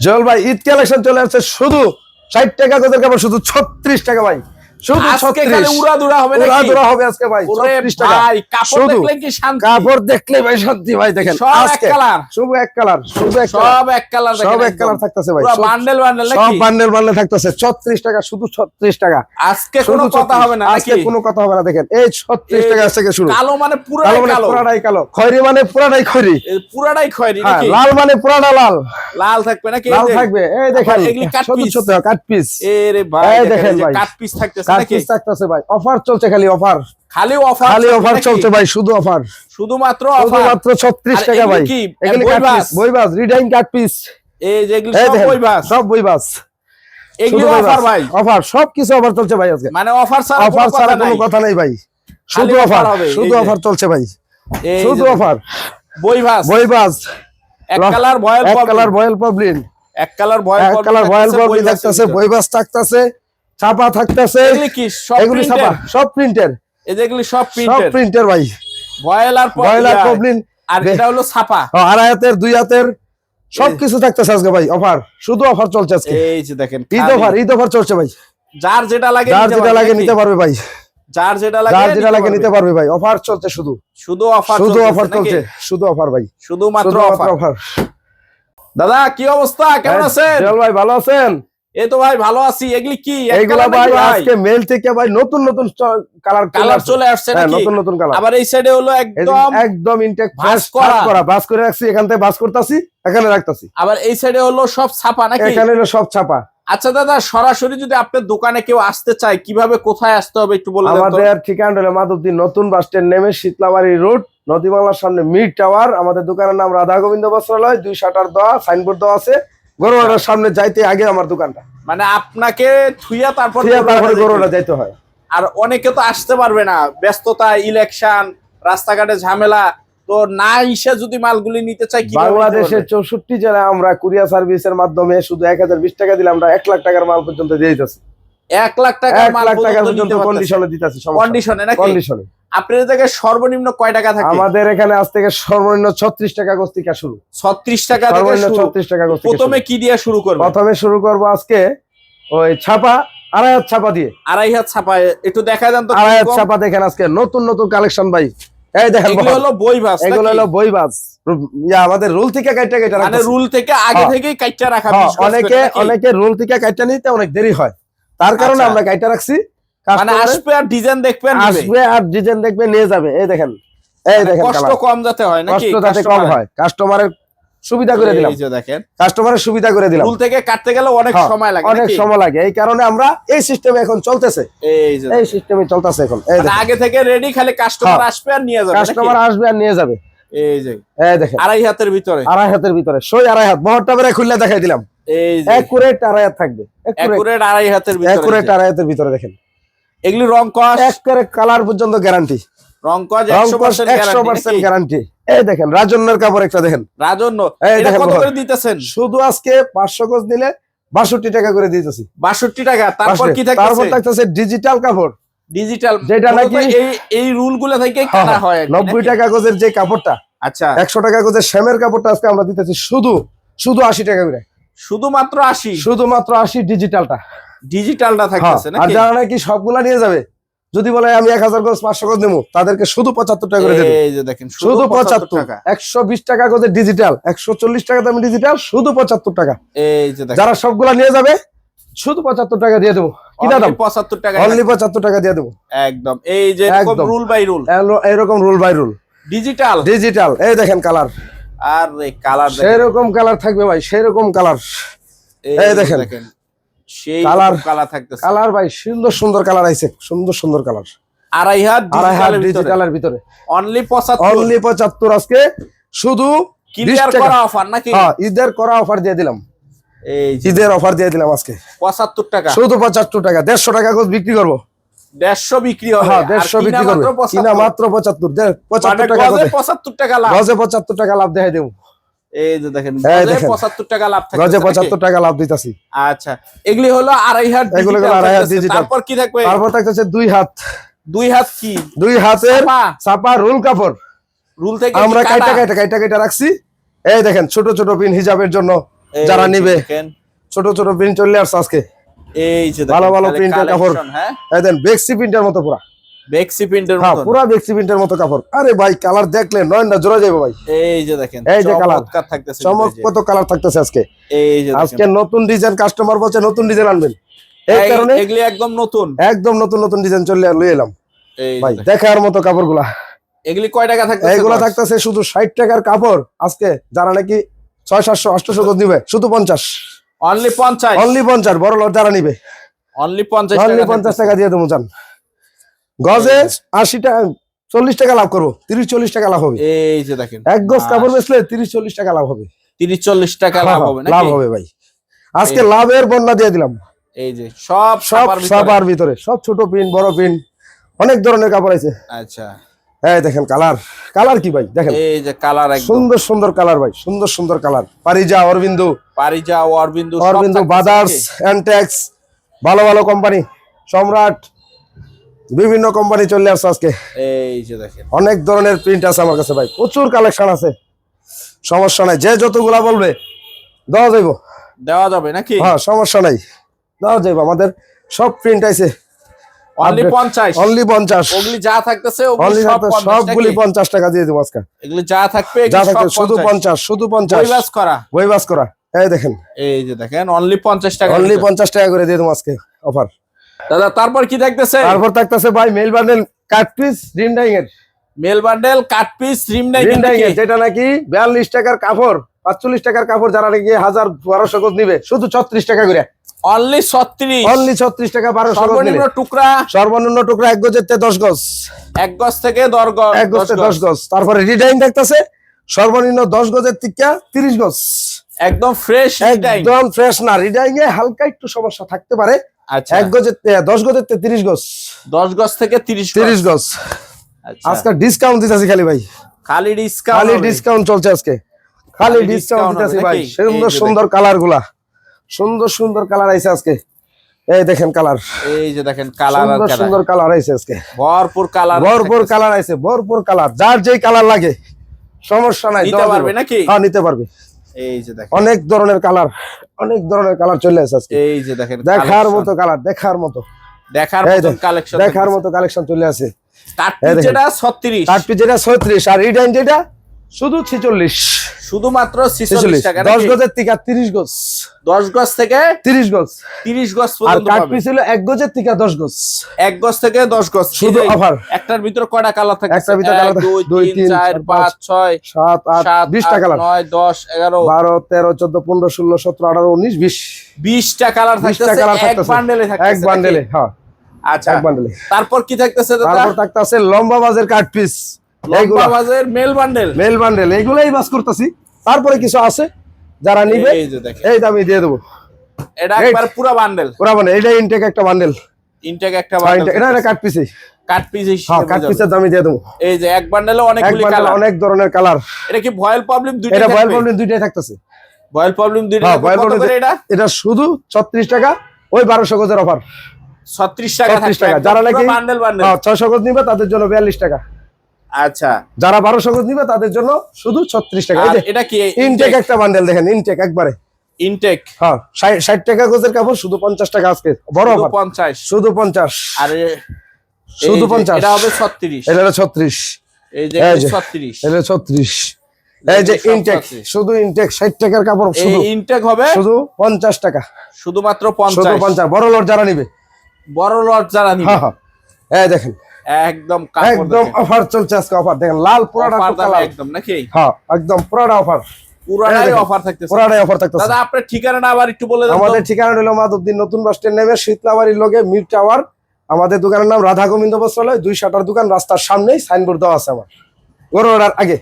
জল ভাই ঈদ কালেকশন চলে আসছে শুধু ষাট টাকা গজের কাপড় শুধু ছত্রিশ টাকা ভাই। শুধু আজকে খালি ছত্রিশ। উড়াদুরা হবে নাকি? উড়াদুরা হবে আজকে ভাই ওরে 36 টাকা। ভাই, কাপড় দেখলে কি শান্তি? কাপড় দেখলে ভাই শান্তি ভাই দেখেন সব এক আজকে। কালার। শুধু এক কালার শুধু এক সব এক কালার সব এক কালার থাকতেছে ভাই। বান্ডেল বান্ডেল সব বান্ডেল বান্ডেল থাকতেছে। ছত্রিশ টাকা শুধু ছত্রিশ টাকা। আজকে কোনো কথা হবে না আজকে কোনো কথা হবে না দেখেন। এই ছত্রিশ টাকা থেকে শুরু। কালো মানে পুরো কালো মানে কালো। পুরাটাই কালো। খয়রি মানে পুরাটাই খয়রি। পুরাটাই খয়েরি হ্যাঁ, লাল মানে পুরাটা লাল। লাল থাকবে নাকি? লাল থাকবে। এই দেখেন সত্তর piece। Cut piece. ভাই এই দেখেন দেখেন কাট পিস থাকতেছে। থাকতেছে ভাই? অফার চলছে খালি অফার। খালি অফার খালি অফার চলছে ভাই শুধু অফার। শুধুমাত্র অফার? শুধুমাত্র ছত্রিশ আর টাকা ভাই? এগুলি কাট বইবাস? রিডাইং কাট পিস এই যেগুলো সব বইবাস? সব বইবাস। এগুলো অফার ভাই? অফার সব কিছু অফার চলছে ভাই আজকে। মানে অফার ছাড়া অফার ছাড়া কোনো কথা নেই ভাই। শুধু অফার শুধু অফার চলছে ভাই। শুধু অফার। বইবাস। বইবাস। এক কালার ভয়েল এক কালার বয়েল পবলিন এক কালার ভয়েল এক কালার বয়েল পবলিন থাকতেছে বইবাস থাকতেছে। ছাপা থাকতেছে। এগুলি সব ছাপা প্রিন্টের সব প্রিন্টের এই সব সব প্রিন্টের ভাই। আর এটা হলো ছাপা। হাতের দুই হাতের সব এই- কিছু থাকতেছে আজকে ভাই অফার শুধু অফার চলছে আজকে। এই যে দেখেন ঈদ অফার ঈদ অফার চলছে ভাই। যার যেটা লাগে যার নিতে যেটা পারবে লাগে নিতে পারবে ভাই। যার যেটা লাগে যার যেটা লাগে নিতে পারবে। ভাই। অফার চলছে শুধু। শুধু অফার শুধু অফার? চলছে। শুধু অফার ভাই। শুধুমাত্র অফার অফার দাদা কি অবস্থা? কেমন আছেন? জল ভাই ভালো আছেন? এই তো ভাই ভালো আছি। এগুলি কি? colour ভাই আজকে মেল থেকে ভাই নতুন নতুন কালার কালার চলে আসছে। হ্যাঁ নাকি? নতুন নতুন কালার আবার এই সাইডে হলো একদম একদম ইনটেক ভাঁজ করা। বাস করে রাখছি এখান থেকে বাস করতেছি এখানে রাখতাছি। আবার এই সাইডে হলো সব ছাপা নাকি? এখানে হলো সব ছাপা। আচ্ছা দাদা সরাসরি যদি আপনার দোকানে কেউ আসতে চায় কীভাবে কোথায় আসতে হবে একটু বলে আমাদের ঠিকানা হলো মাধবদী নতুন বাস স্ট্যান্ড নেমে শীতলাবাড়ি রোড নদীমালার সামনে মিড টাওয়ার আমাদের দোকানের নাম রাধা গোবিন্দ বস্ত্রালয় দুই শাটার দেওয়া সাইনবোর্ড দেওয়া আছে। গরুয়াটার সামনে যাইতে আগে আমার দোকানটা। মানে আপনাকে থুইয়া তারপর তারপরে যাইতে হয়। আর অনেকে তো আসতে পারবে না। ব্যস্ততা ইলেকশন রাস্তাঘাটে ঝামেলা। তো না ইসে যদি মালগুলি নিতে চাই বাংলাদেশের? চৌষট্টি জেলায় আমরা কুরিয়ার সার্ভিসের মাধ্যমে শুধু এক হাজার বিশ টাকা দিলে আমরা এক লাখ টাকার মাল পর্যন্ত দিয়ে দিতেছি। এক লাখ এক টাকা পর্যন্ত। কন্ডিশনে দিতেছি কন্ডিশনে নাকি? কন্ডিশনে আপনার জায়গায় সর্বনিম্ন কয় টাকা থাকে? আমাদের এখানে আজ থেকে সর্বনিম্ন ছত্রিশ টাকা গস্তিকা শুরু। ছত্রিশ টাকা সর্বনিম্ন ছত্রিশ টাকা প্রথমে কি দিয়ে শুরু করবে প্রথমে শুরু করব আজকে ওই ছাপা আড়াই হাত ছাপা দিয়ে। আড়াই হাত ছাপায় একটু দেখা যান তো আড়াই হাত ছাপা দেখেন আজকে নতুন নতুন কালেকশন ভাই। এই দেখেন এগুলো হলো বই ভাস এগুলো হলো বইবাজ ইয়া আমাদের রুল থেকে কাইটা কাইটা মানে রুল থেকে আগে হ্যাঁ। থেকেই কাইটা রাখা হ্যাঁ, অনেকে অনেকে রুল থেকে কাইটা নিতে অনেক দেরি হয়। তার কারণে আচ্ছা। আমরা কাইটা রাখছি। মানে আসবে আর ডিজাইন দেখবেন। আসবে আর ডিজাইন দেখবে নিয়ে যাবে। এই দেখেন এই মানে দেখেন কষ্ট কম যাতে হয় নাকি? কষ্ট যাতে কম হয়। কাস্টমারের সুবিধা করে দিলাম। এই যে দেখেন। কাস্টমারের সুবিধা করে দিলাম। রুল থেকে কাটতে গেলে অনেক হ্যাঁ, সময় লাগে অনেক সময় লাগে। এই কারণে আমরা এই সিস্টেমে এখন চলতেছে। এই যে এই সিস্টেমে চলতেছে এখন। এই মানে আগে থেকে রেডি খালি কাস্টমার হ্যাঁ। আসবে আর নিয়ে যাবে কাস্টমার? আসবে আর নিয়ে যাবে। এই যে। এই দেখেন। আড়াই হাতের ভিতরে। আড়াই হাতের ভিতরে। সই আড়াই হাত। বহরটা বেড়ে খুললে দেখাই দিলাম। এই যে। একুরেট আড়াই হাত থাকবে। একুরেট আড়াই হাতের ভিতরে একুরেট আড়াই হাতের ভিতরে দেখেন। এগুলি রং কস? একেবারে কালার পর্যন্ত গ্যারান্টি রং কস রং একশো পার্সেন্ট একশো পার্সেন্ট গ্যারান্টি এই দেখেন রাজন্যের কাপড় একটা দেখেন। রাজন্য। এই এটা দেখেন কত করে দিতেছেন? শুধু আজকে পাঁচশো গজ নিলে বাষট্টি টাকা করে দিতেছি। বাষট্টি টাকা তারপর কি তারপর থাকতেছে ডিজিটাল কাপড়। ডিজিটাল যেটা নাকি- এই এই রুলগুলো থেকে হয় আর কি, নব্বই নাকি? টাকা গজের যে কাপড়টা আচ্ছা। একশো টাকা গজের শ্যামের কাপড়টা আজকে আমরা দিতেছি শুধু শুধু আশি টাকা করে। শুধুমাত্র আশি? শুধুমাত্র আশি ডিজিটালটা ডিজিটালটা থাকতেছে হ্যাঁ, আর যারা নাকি সবগুলা নিয়ে যাবে যদি বলে আমি এক হাজার গজ পাঁচশো গজ নেব তাদেরকে শুধু পঁচাত্তর টাকা করে দেবে। এই যে দেখেন শুধু পঁচাত্তর টাকা। একশো বিশ টাকা গজের ডিজিটাল একশো চল্লিশ টাকা দামি ডিজিটাল শুধু পঁচাত্তর টাকা। এই যে দেখেন। যারা সবগুলা নিয়ে যাবে শুধু পঁচাত্তর টাকা দিয়ে দেবো। কিনা দাম টাকা। অনলি পঁচাত্তর টাকা দিয়ে দেবো। একদম। এই যে। রুল বাই রুল এরকম rule by rule digital digital এই দেখেন কালার আর কালার সেরকম কালার থাকবে ভাই সেরকম কালার এই দেখেন। সেই Colour। কালার থাকতেছে। কালার ভাই সুন্দর সুন্দর কালার আইছে সুন্দর সুন্দর কালার আড়াই হাত আড়াই হাত ডিজিটালের ভিতরে। অনলি পঁচাত্তর। অনলি পঁচাত্তর আজকে শুধু ক্লিয়ার করা অফার নাকি? হ্যাঁ ঈদের করা অফার দিয়ে দিলাম। এই ঈদের অফার দিয়ে দিলাম আজকে। পঁচাত্তর টাকা। শুধু পঁচাত্তর টাকা দেড়শো টাকা গোছ বিক্রি করব। দেড়শো বিক্রি হবে। হ্যাঁ আর দেড়শো কিনা বিক্রি করবে। মাত্র কিনা মাত্র পঁচাত্তর। পঁচাত্তর টাকা পঁচাত্তর লাভ। গজে পঁচাত্তর টাকা লাভ দেখাই দেবো। এই যে দেখেন এই গজে দেখেন। পঁচাত্তর টাকা লাভ গজে পঁচাত্তর টাকা লাভ দিতেছি। আচ্ছা এগুলি হলো আড়াই হাত এগুলো আড়াই হাত থাকতেছে। তারপর কি থাকবে? তারপর থাকতেছে দুই হাত। দুই হাত কি? দুই হাতের পা চাপা রুল কাপড়। রুল থেকে আমরা কাইটা কাইটা কাইটা কাইটা রাখছি। এই দেখেন ছোট ছোট পিন হিজাবের জন্য যারা নিবে। ছোট ছোট প্রিন্ট চলে আসছে আজকে। এই যে ভালো ভালো প্রিন্টের কাপড়। হ্যাঁ? দেন বেক্সি প্রিন্টের মতো পুরা। বেক্সি প্রিন্টের হ্যাঁ মতো পুরা বেক্সি প্রিন্টের মতো কাপড়। আরে ভাই কালার দেখলে নয়নটা জোড়া যাবে ভাই। এই যে দেখেন এই যে। চমৎকার থাকতেছে কালার থাকতেছে আজকে। এই যে আজকে নতুন ডিজাইন কাস্টমার বলছে নতুন ডিজাইন আনবেন। এই কারণে এগুলি একদম নতুন। একদম নতুন নতুন ডিজাইন চলে লয়ে এলাম। ভাই দেখার মতো কাপড়গুলা। এগুলি কয় টাকা থাকতেছে এইগুলা গজ? থাকতেছে শুধু ষাট টাকার কাপড়। আজকে যারা নাকি ছয় সাতশো আটশো গজ নিবে শুধু পঞ্চাশ। অনলি পঞ্চাশ। অনলি পঞ্চাশ বড় লট যারা নিবে। অনলি পঞ্চাশ অনলি টাকা পঞ্চাশ থাকতেছে। টাকা দিয়ে দেবো চান গজে আশি টাকা চল্লিশ টাকা লাভ করব তিরিশ চল্লিশ টাকা লাভ হবে। এই যে দেখেন। এক গজ কাপড় বেচলে তিরিশ চল্লিশ টাকা লাভ হবে। তিরিশ চল্লিশ টাকা লাভ হবে লাভ হবে ভাই। আজকে লাভের বন্যা দিয়ে দিলাম। এই যে সব সব ছাপার ভিতরে। ভিতরে সব ছোট পিন বড় পিন অনেক ধরনের কাপড় আছে। আচ্ছা। এই দেখেন কালার। কালার কি ভাই? দেখেন। এই যে কালার একদম। সুন্দর সুন্দর কালার ভাই সুন্দর সুন্দর কালার। পারিজা অরবিন্দু। পারিজা অরবিন্দু অরবিন্দু বাদার্স নাকি? অ্যান্টেক্স ভালো ভালো কোম্পানি সম্রাট বিভিন্ন কোম্পানি চলে আসছে আজকে। এই যে দেখেন। অনেক ধরনের প্রিন্ট আছে আমার কাছে ভাই। প্রচুর কালেকশন আছে। সমস্যা নাই। যে যতগুলা বলবে দেওয়া যাইব। দেওয়া যাবে নাকি? হ্যাঁ সমস্যা নাই। দেওয়া যাইব। আমাদের সব প্রিন্ট আছে। Only update। পঞ্চাশ। অনলি পঞ্চাশ। ওগুলি যা থাকতেছে ওগুলি সব সবগুলি নাকি? পঞ্চাশ টাকা দিয়ে দেবো আজকে। এগুলি যা থাকবে যা থাকবে শুধু পঞ্চাশ। পঞ্চাশ শুধু পঞ্চাশ। বইবাস করা। বই করা। এই দেখেন। এই যে দেখেন অনলি পঞ্চাশ টাকা অনলি ভিতরে। পঞ্চাশ টাকা করে দিয়ে দেবো আজকে অফার দাদা তারপর কি দেখতেছে তারপর থাকতেছে ভাই mail bundle cut piece rim dyeing এর। Mail bundle cut piece rim dyeing এর যেটা নাকি বিয়াল্লিশ টাকার কাপড় পাঁচচল্লিশ টাকার কাপড় যারা নাকি হাজার বারোশো গজ নিবে শুধু ছত্রিশ টাকা করে। অনলি ছত্রিশ। অনলি ছত্রিশ টাকা বারোশো গজ নিলে। সর্বনিম্ন টুকরা। সর্বনিম্ন টুকরা এক গজের থেকে দশ গজ। এক গজ থেকে দর গজ এক গজ দশ থেকে গজ। দশ গজ। তারপরে রিডাইন থাকতেছে সর্বনিম্ন দশ গজের থেকে তিরিশ গজ। একদম ফ্রেশ একদম ফ্রেশ না রিডাইং এ হালকা একটু সমস্যা থাকতে পারে। আচ্ছা। এক গজের থেকে- দশ গজের থেকে তিরিশ গজ। দশ গজ থেকে তিরিশ তিরিশ গজ। আচ্ছা। আজকে ডিসকাউন্ট দিতেছি খালি ভাই। খালি ডিসকাউন্ট খালি ডিসকাউন্ট চলছে আজকে। খালি ডিসকাউন্ট দিতেছি ভাই। সুন্দর সুন্দর কালারগুলা। সুন্দর সুন্দর কালার আইছে আজকে। এই দেখেন কালার। এই যে দেখেন কালার সুন্দর কালার। সুন্দর কালার আইছে আজকে। ভরপুর কালার ভরপুর কালার আইছে ভরপুর কালার। যার যেই কালার লাগে সমস্যা নাই নিতে পারবে নাকি? হ্যাঁ নিতে পারবে। এই যে দেখেন। অনেক ধরনের কালার অনেক ধরনের কালার চলে আসে আজকে। এই যে দেখেন দেখার মতো কালার দেখার মতো। দেখার মতো কালেকশন দেখার মতো কালেকশন চলে আসে। কাট এই। যেটা 36 কাঠ পিস যেটা ছত্রিশ আর রিডাইন যেটা শুধু ছিচল্লিশ। শুধুমাত্র 46 টাকা দশ? গজের থেকে তিরিশ গজ। 10 গজ থেকে তিরিশ গজ। 30 গজ আর কাঠ পিস হলো এক গজের থেকে দশ গজ। এক গজ থেকে 10 গজ। শুধু offer। একটার ভিতর কয়টা কালার থাকে? একটার ভিতর থাকে, 2 দুই, 3 তিন, 4 চার, 5 6 সাত আট 7 বিশটা কালার 9 10 11 বারো তেরো চোদ্দ পনেরো ষোলো সতেরো আঠারো উনিশ বিশ। 20টা কালার বিশটা কালার এক বান্ডেলে থাকতেছে এক বান্ডেলে হ্যাঁ। আচ্ছা এক বান্ডেলে তারপর কি থাকতেছে তারপর থাকতে আছে লম্বা বাজের কাঠ পিস এইগুলা লম্বা বাজের মেল বান্ডেল। মেল বান্ডেল এইগুলাই বাস করতেছি। তারপরে কিছু আছে যারা নিবে এই দামি দিয়ে দেবো। এটা একবার পুরো বান্ডেল। ওরা এটা ইনটেক একটা বান্ডেল। ইনটেক একটা বান্ডেল। এটা একটা কাঠ পিসে কাট পিস হ্যাঁ পিসের দিয়ে দেবো। এই যে এক বান্ডেলে অনেকগুলি বান্ডেল কালার অনেক ধরনের কালার এটা কি ভয়েল প্রবলেম দুইটা এটা বয়েল প্রবলেম দুইটাই থাকতেছে। ভয়েল প্রবলেম দুইটা হ্যাঁ। প্রবলেম এটা? এটা শুধু ছত্রিশ টাকা ওই বারোশো গজের অফার 36 টাকা ছত্রিশ থাকবে টাকা। যারা নাকি বান্ডেল গজ নিবে তাদের জন্য বিয়াল্লিশ টাকা। আচ্ছা। যারা বারোশো গজ নিবে তাদের জন্য শুধু ছত্রিশ টাকা। এটা কি ইনটেক একটা বান্ডেল দেখেন ইনটেক একবারে। ইনটেক হ্যাঁ ষাট- টাকা গজের কাপড় শুধু পঞ্চাশ টাকা আজকে। বড় 50 শুধু পঞ্চাশ। আর শুধু পঞ্চাশ। এটা হবে 36 এটা হলো ছত্রিশ। এই যে এই যে। 36 এটা ছত্রিশ। এই যে ইনটেক শুধু ইনটেক ষাট টাকার কাপড় শুধু। ইনটেক হবে শুধু পঞ্চাশ টাকা। শুধুমাত্র শুধু 50 পঞ্চাশ। বড় লোড যারা নিবে। বড় লট যারা নিবে। হ্যাঁ হ্যাঁ। এই দেখেন একদম একদম অফার চলছে আজকে অফার দেখেন লাল পুরাটা একদম নাকি? হ্যাঁ একদম পুরাটা অফার পুরাটাই অফার থাকতেছে। পুরাটাই অফার থাকতেছে। দাদা আপনার ঠিকানাটা আবার একটু বলে দেন আমাদের ঠিকানা হলো মাধবদিন নতুন বাস স্ট্যান্ড নেমে শীতলাবাড়ির লগে মির টাওয়ার আমাদের দোকানের নাম রাধা গোবিন্দ বস্ত্রালয় দুই শাটার দোকান রাস্তার সামনেই সাইনবোর্ড দেওয়া আছে আমার। আগে।